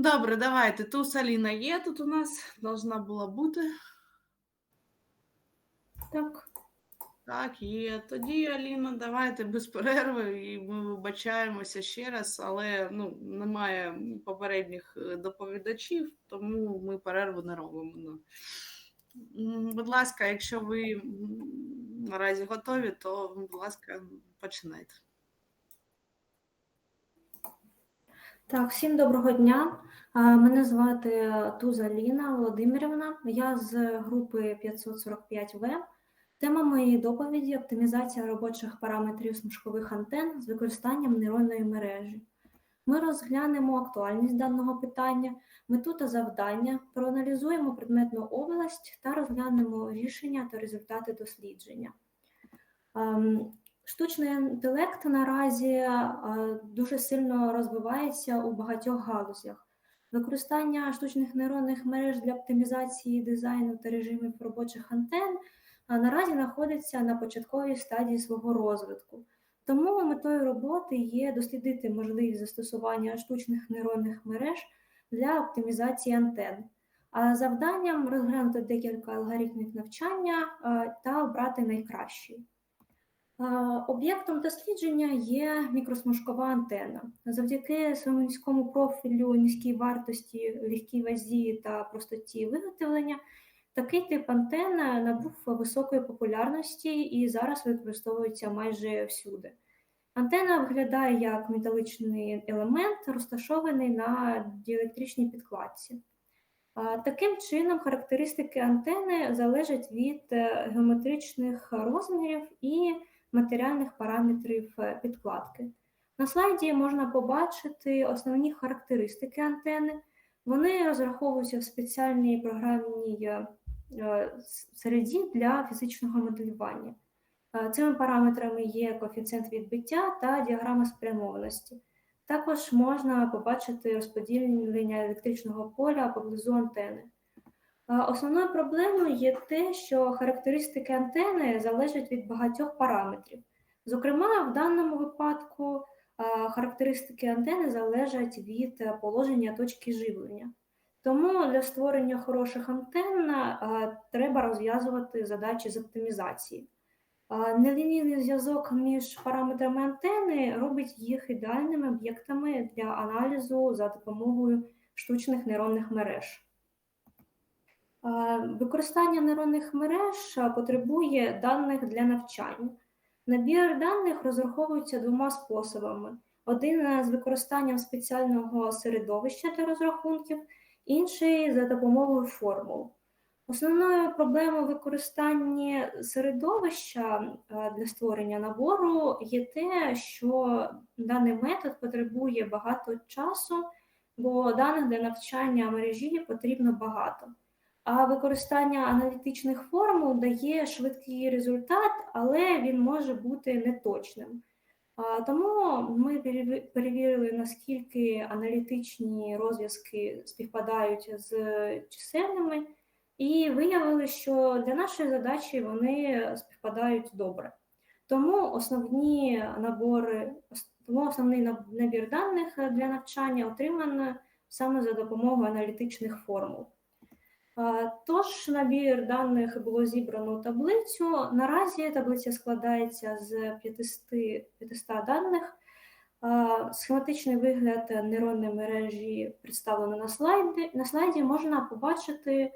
Добре, давайте. Туз Аліна є тут у нас, должна була бути. Так. Так, є. Тоді, Аліна, давайте без перерви, і ми вибачаємося ще раз, але ну, немає попередніх е, доповідачів, тому ми перерву не робимо. Ну. Будь ласка, якщо ви наразі готові, то, будь ласка, починайте. Так, всім доброго дня. Мене звати Туза Ліна Володимирівна. Я з групи 545В. Тема моєї доповіді оптимізація робочих параметрів смужкових антен з використанням нейронної мережі. Ми розглянемо актуальність даного питання, мету та завдання, проаналізуємо предметну область та розглянемо рішення та результати дослідження. Штучний інтелект наразі е, дуже сильно розвивається у багатьох галузях. Використання штучних нейронних мереж для оптимізації дизайну та режимів робочих антен е, наразі знаходиться на початковій стадії свого розвитку. Тому метою роботи є дослідити можливість застосування штучних нейронних мереж для оптимізації антен. А завданням розглянути декілька алгоритмів навчання е, та обрати найкращий. Об'єктом дослідження є мікросмужкова антенна. Завдяки своєму низькому профілю, низькій вартості, легкій вазі та простоті виготовлення, такий тип антенн набув високої популярності і зараз використовується майже всюди. Антенна виглядає як металичний елемент, розташований на діелектричній підкладці. Таким чином, характеристики антени залежать від е, геометричних розмірів і матеріальних параметрів е, підкладки. На слайді можна побачити основні характеристики антени. Вони розраховуються в спеціальній програмній е, е, середі для фізичного моделювання. Цими параметрами є коефіцієнт відбиття та діаграма спрямованості. Також можна побачити розподілення електричного поля поблизу антени. Основною проблемою є те, що характеристики антени залежать від багатьох параметрів. Зокрема, в даному випадку характеристики антени залежать від положення точки живлення. Тому для створення хороших антенн е, треба розв'язувати задачі з оптимізації. Нелінійний зв'язок між параметрами антени робить їх ідеальними об'єктами для аналізу за допомогою штучних нейронних мереж. Е, Використання нейронних мереж е, потребує даних для навчання. Набір даних розраховується двома способами: один е, з використанням спеціального середовища для розрахунків, інший за допомогою формул. Основною проблемою використання середовища для створення набору є те, що даний метод потребує багато часу, бо даних для навчання мережі потрібно багато. А використання аналітичних формул дає швидкий результат, але він може бути неточним. Тому ми перевірили, наскільки аналітичні розв'язки співпадають з чисельними, і виявили, що для нашої задачі вони співпадають добре. Тому основні набори, тому основний набір даних для навчання отримано саме за допомогою аналітичних формул. Тож набір даних було зібрано таблицю. Наразі таблиця складається з 500, 500 даних. Схематичний вигляд нейронної мережі представлено на слайді. На слайді можна побачити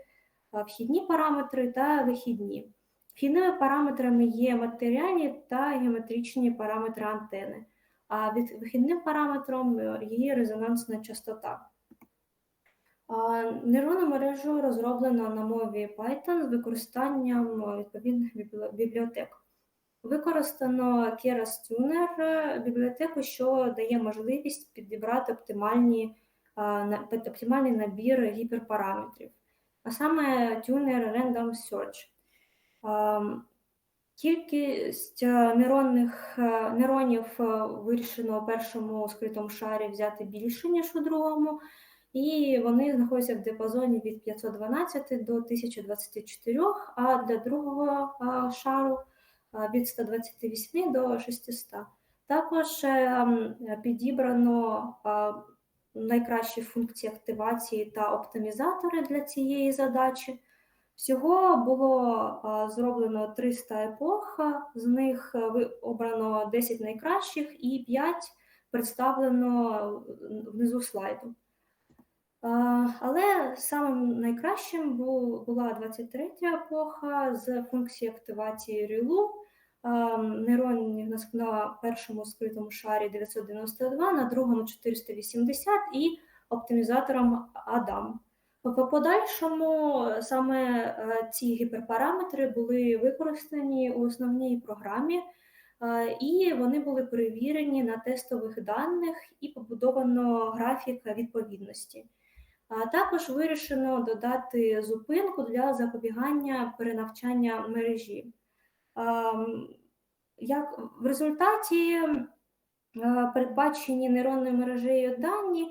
вхідні параметри та вихідні. Вхідними параметрами є матеріальні та геометричні параметри антени, а від вихідним параметром е, є резонансна частота. А, Нейронну мережу розроблено на мові Python з використанням е, відповідних бібліотек. Використано Keras Tuner е, бібліотеку, що дає можливість підібрати оптимальні, під оптимальний набір гіперпараметрів, а саме Tuner Random Search. Кількість е, нейронних е, нейронів е, вирішено у першому скритому шарі взяти більше, ніж у другому, і вони знаходяться в діапазоні від 512 до 1024, а для другого шару від 128 до 600. Також е, підібрано найкращі функції активації та оптимізатори для цієї задачі. Всього було зроблено 300 епох, з них е, обрано 10 найкращих і 5 представлено внизу слайду. Але самим найкращим бу- була 23 епоха з функції активації рілу нейронів на, першому скритому шарі 992, на другому 480 і оптимізатором Адам. В подальшому саме е, ці гіперпараметри були використані у основній програмі, е, і вони були перевірені на тестових даних і побудовано графік відповідності. А також вирішено додати зупинку для запобігання перенавчання мережі. Ем, Як в результаті е, передбачені нейронною мережею дані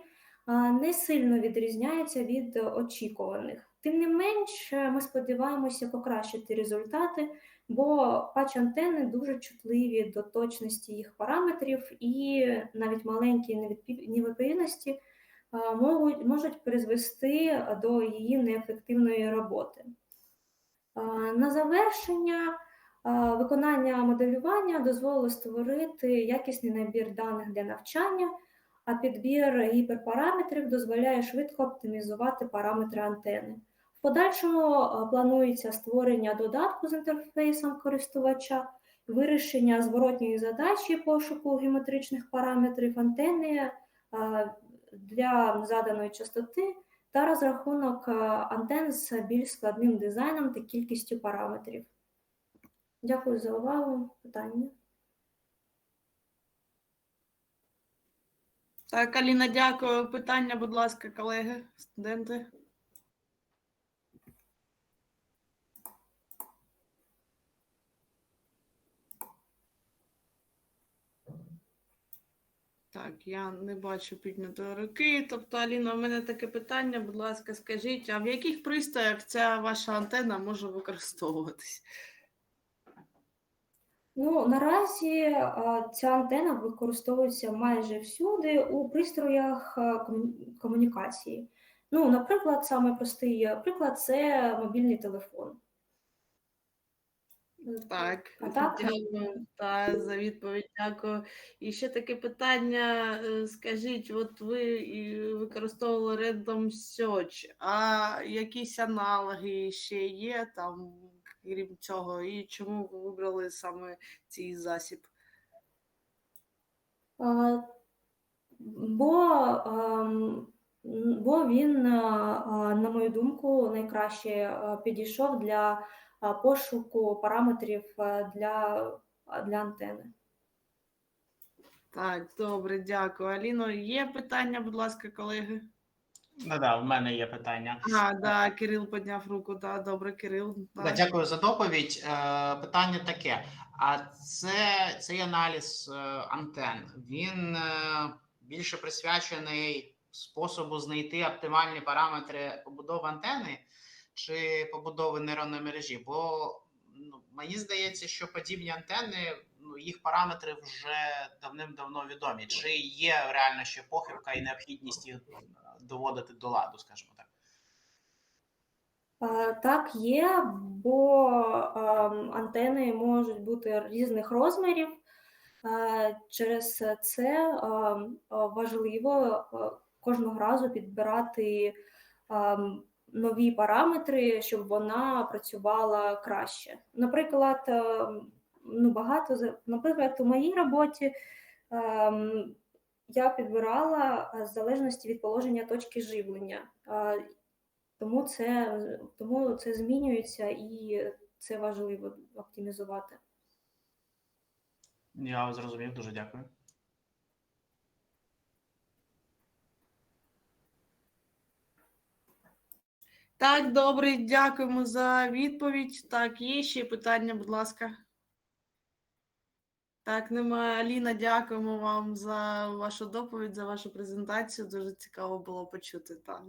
е, не сильно відрізняються від очікуваних. Тим не менш, е, ми сподіваємося покращити результати, бо патч антени дуже чутливі до точності їх параметрів, і навіть маленькі невідповідності можуть, можуть призвести до її неефективної роботи. На завершення виконання моделювання дозволило створити якісний набір даних для навчання, а підбір гіперпараметрів дозволяє швидко оптимізувати параметри антени. В подальшому планується створення додатку з інтерфейсом користувача, вирішення зворотньої задачі пошуку геометричних параметрів антени для заданої частоти та розрахунок е, антен з більш складним дизайном та кількістю параметрів. Дякую за увагу. Питання. Так, Аліна, дякую. Питання, будь ласка, колеги, студенти. Так, я не бачу піднятої руки. Тобто, Аліна, у мене таке питання, будь ласка, скажіть, а в яких пристроях ця ваша антенна може використовуватись? Ну, наразі ця антена використовується майже всюди у пристроях комунікації. Ну, наприклад, саме простий приклад це мобільний телефон. Так, так? дякую та, за відповідь. Дякую. І ще таке питання. е, Скажіть, от ви використовували Random Search, а якісь аналоги ще є там, крім цього, і чому ви вибрали саме цей засіб? А, Бо, ем, бо він, е, на мою думку, найкраще е, підійшов для пошуку параметрів е, для, для антени. Так, добре, дякую. Аліно, є питання, будь ласка, колеги? Да, да, в мене є питання. А, да, Кирил підняв руку. Да, добре, Кирил. Да, дякую за доповідь. Е, питання таке: а це цей аналіз е, антен він е, більше присвячений способу знайти оптимальні параметри побудови антени чи побудови нейронної мережі? Бо ну, мені здається, що подібні антени, ну їх параметри вже давним-давно відомі. Чи є реально ще похибка і необхідність їх е, доводити до ладу, скажімо так. Е, Так, є, бо ем, антени можуть бути різних розмірів. Е, Через це ем, важливо кожного разу підбирати ем, нові параметри, щоб вона працювала краще. Наприклад, ем, ну, багато наприклад, у моїй роботі ем, я підбирала е, в залежності від положення точки живлення. Е, тому це, тому це змінюється і це важливо оптимізувати. Я зрозумів, дуже дякую. Так, добре, дякуємо за відповідь. Так, є ще питання, будь ласка. Так, немає. Аліна, дякуємо вам за вашу доповідь, за вашу презентацію. Дуже цікаво було почути. Так.